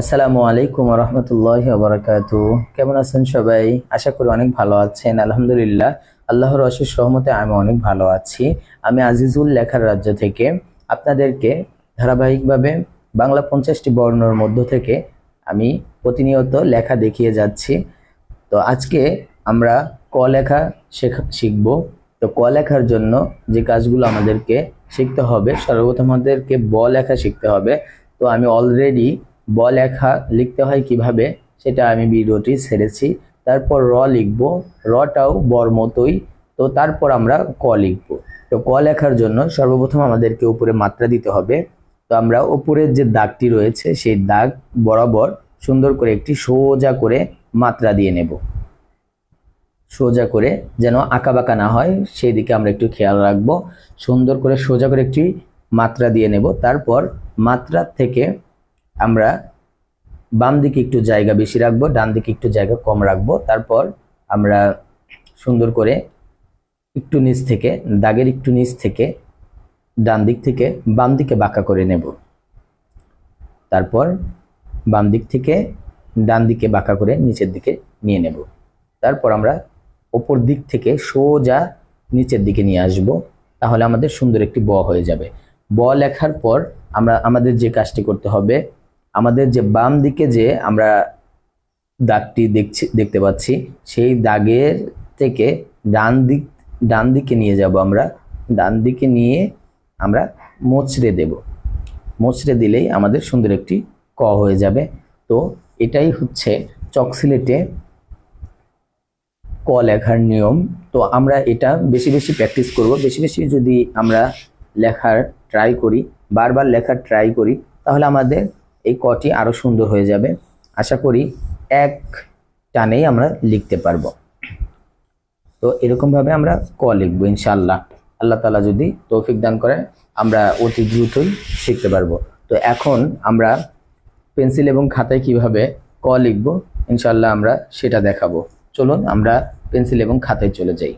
আসসালামু আলাইকুম রহমতুল্লাহ বারাকাতু কেমন আছেন সবাই? আশা করি অনেক ভালো আছেন। আলহামদুলিল্লাহ, আল্লাহর অশেষ সহমতে আমি অনেক ভালো আছি। আমি আজিজুল লেখার রাজ্য থেকে আপনাদেরকে ধারাবাহিকভাবে বাংলা পঞ্চাশটি বর্ণর মধ্য থেকে আমি প্রতিনিয়ত লেখা দেখিয়ে যাচ্ছি। তো আজকে আমরা ক লেখা শেখা, শিখব। তো ক লেখার জন্য যে কাজগুলো আমাদেরকে শিখতে হবে, সর্বপ্রথম আমাদেরকে ব লেখা শিখতে হবে। তো আমি অলরেডি ব লেখা লিখতে হয় কীভাবে, সেটা আমি ভিডিওটি ছেড়েছি। তারপর র লিখব, রটাও বর মতোই। তো তারপর আমরা ক লিখব। তো ক লেখার জন্য সর্বপ্রথম আমাদেরকে উপরে মাত্রা দিতে হবে। তো আমরা উপরের যে দাগটি রয়েছে, সেই দাগ বরাবর সুন্দর করে একটি সোজা করে মাত্রা দিয়ে নেব। সোজা করে যেন আঁকাবাঁকা না হয়, সেই দিকে আমরা একটু খেয়াল রাখব। সুন্দর করে সোজা করে একটি মাত্রা দিয়ে নেব। তারপর মাত্রা থেকে আমরা বাম দিকে একটু জায়গা বেশি রাখব, ডান দিকে একটু জায়গা কম রাখব। তারপর আমরা সুন্দর করে একটু নিচ থেকে, দাগের একটু নিচ থেকে, ডান দিক থেকে, বাম দিকে বাঁকা করে নেব। তারপর বাম দিক থেকে ডান দিকে বাঁকা করে নিচের দিকে নিয়ে নেব। তারপর আমরা ওপর দিক থেকে সোজা নিচের দিকে নিয়ে আসব, তাহলে আমাদের সুন্দর একটি ব হয়ে যাবে। ব লেখার পর আমরা, আমাদের যে কাজটি করতে হবে আমাদের যে বাম দিকে যে আমরা দাগটি দেখছি, দেখতে পাচ্ছি, সেই দাগের থেকে ডান দিক, ডান দিকে নিয়ে যাব আমরা। ডান দিকে নিয়ে আমরা মোচড়ে দেব। মোচড়ে দিলেই আমাদের সুন্দর একটি ক হয়ে যাবে। তো এটাই হচ্ছে চকসিলেটে ক লেখার নিয়ম। তো আমরা এটা বেশি বেশি প্র্যাকটিস করব। বেশি বেশি যদি আমরা লেখার ট্রাই করি, বারবার লেখার ট্রাই করি, তাহলে আমাদের এই কটি আরও সুন্দর হয়ে যাবে। আশা করি এক টানেই আমরা লিখতে পারব। তো এরকমভাবে আমরা ক লিখব ইনশাল্লাহ আল্লাহ তালা যদি তৌফিক দান করে আমরা অতি দ্রুতই শিখতে পারব। তো এখন আমরা পেন্সিল এবং খাতায় কীভাবে ক লিখব ইনশাল্লাহ আমরা সেটা দেখাবো। চলুন আমরা পেন্সিল এবং খাতায় চলে যাই।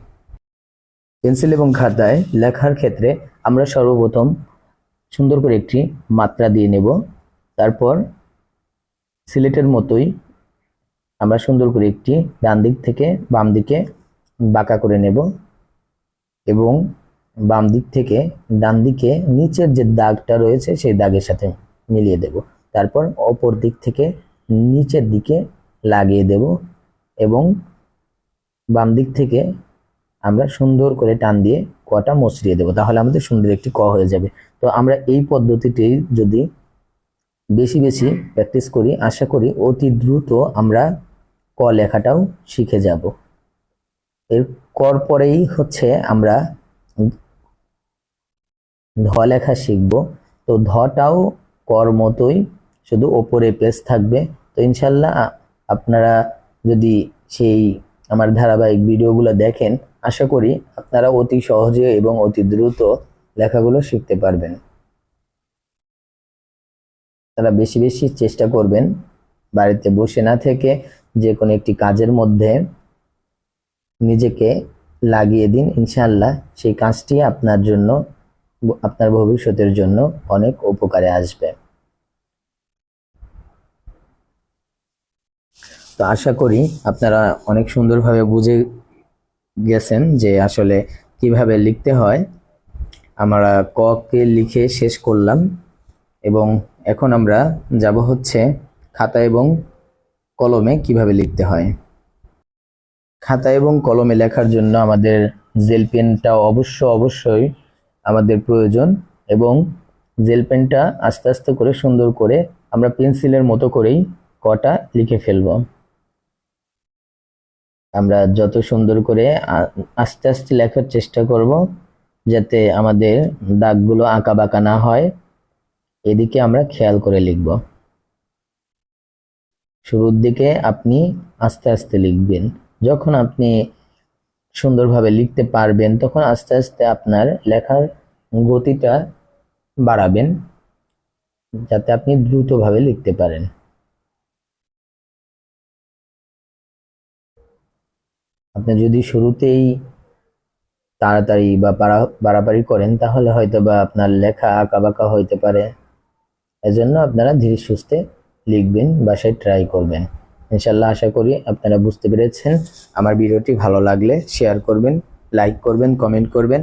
পেন্সিল এবং খাতায় লেখার ক্ষেত্রে আমরা সর্বপ্রথম সুন্দর করে একটি মাত্রা দিয়ে নেব। তারপর সিলেটের মতোই আমরা সুন্দর করে একটি ডান দিক থেকে বাম দিকে বাঁকা করে নেব এবং বাম দিক থেকে ডান দিকে নিচের যে দাগটা রয়েছে সেই দাগের সাথে মিলিয়ে দেব। তারপর অপর দিক থেকে নিচের দিকে লাগিয়ে দেব এবং বাম দিক থেকে আমরা সুন্দর করে টান দিয়ে কটা মসরিয়ে দেবো। তাহলে আমাদের সুন্দর একটি ক হয়ে যাবে। তো আমরা এই পদ্ধতিটি যদি বেশি বেশি প্র্যাকটিস করি। আশা করি অতি দ্রুত আমরা ক লেখাটাও শিখে যাব। এর কর পরেই হচ্ছে আমরা ধ লেখা শিখব। তো ধটাও কর মতোই শুধু ওপরে পেজ থাকবে। তো ইনশাল্লাহ আপনারা যদি সেই আমার ধারাবাহিক ভিডিওগুলো দেখেন, আশা করি আপনারা অতি সহজে এবং অতি দ্রুত লেখাগুলো শিখতে পারবেন। তারা বেশি বেশি চেষ্টা করবেন বাড়িতে বসে না থেকে যে কোনো একটি কাজের মধ্যে নিজেকে লাগিয়ে দিন, ইনশাআল্লাহ। সেই কাজটি আপনার জন্য, আপনার ভবিষ্যতের জন্য অনেক উপকারে আসবে। তো আশা করি আপনারা অনেক সুন্দরভাবে বুঝে গেছেন যে আসলে কীভাবে লিখতে হয়। আমরা ককে লিখে শেষ করলাম। এবং এখন আমরা যাব হচ্ছে খাতা এবং কলমে কীভাবে লিখতে হয়। খাতা এবং কলমে লেখার জন্য আমাদের জেল পেনটা অবশ্য অবশ্যই আমাদের প্রয়োজন এবং জেল পেনটা আস্তে আস্তে করে সুন্দর করে আমরা পেন্সিলের মতো করেই কটা লিখে ফেলব। আমরা যত সুন্দর করে আস্তে আস্তে লেখার চেষ্টা করব যাতে আমাদের দাগগুলো আঁকা বাঁকা না হয়। এদিকে আমরা খেয়াল করে লিখব। শুরুর দিকে আপনি আস্তে আস্তে লিখবেন। যখন আপনি সুন্দরভাবে লিখতে পারবেন, তখন আস্তে আস্তে আপনার লেখার গতিটা বাড়াবেন, যাতে আপনি দ্রুতভাবে লিখতে পারেন। আপনি যদি শুরুতেই তাড়াতাড়ি বা বাড়া- বাড়াবাড়ি করেন, তাহলে হয়তো বা আপনার লেখা আঁকা বাঁকা হইতে পারে। এজন্য আপনারা ধীরে সুস্থে লিখবেন, বাসায় ট্রাই করবেন। ইনশাল্লাহ আশা করি আপনারা বুঝতে পেরেছেন। আমার ভিডিওটি ভালো লাগলে শেয়ার করবেন লাইক করবেন কমেন্ট করবেন।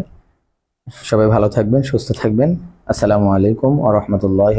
সবাই ভালো থাকবেন, সুস্থ থাকবেন। আসসালামু আলাইকুম আ রহমতুল্লাহ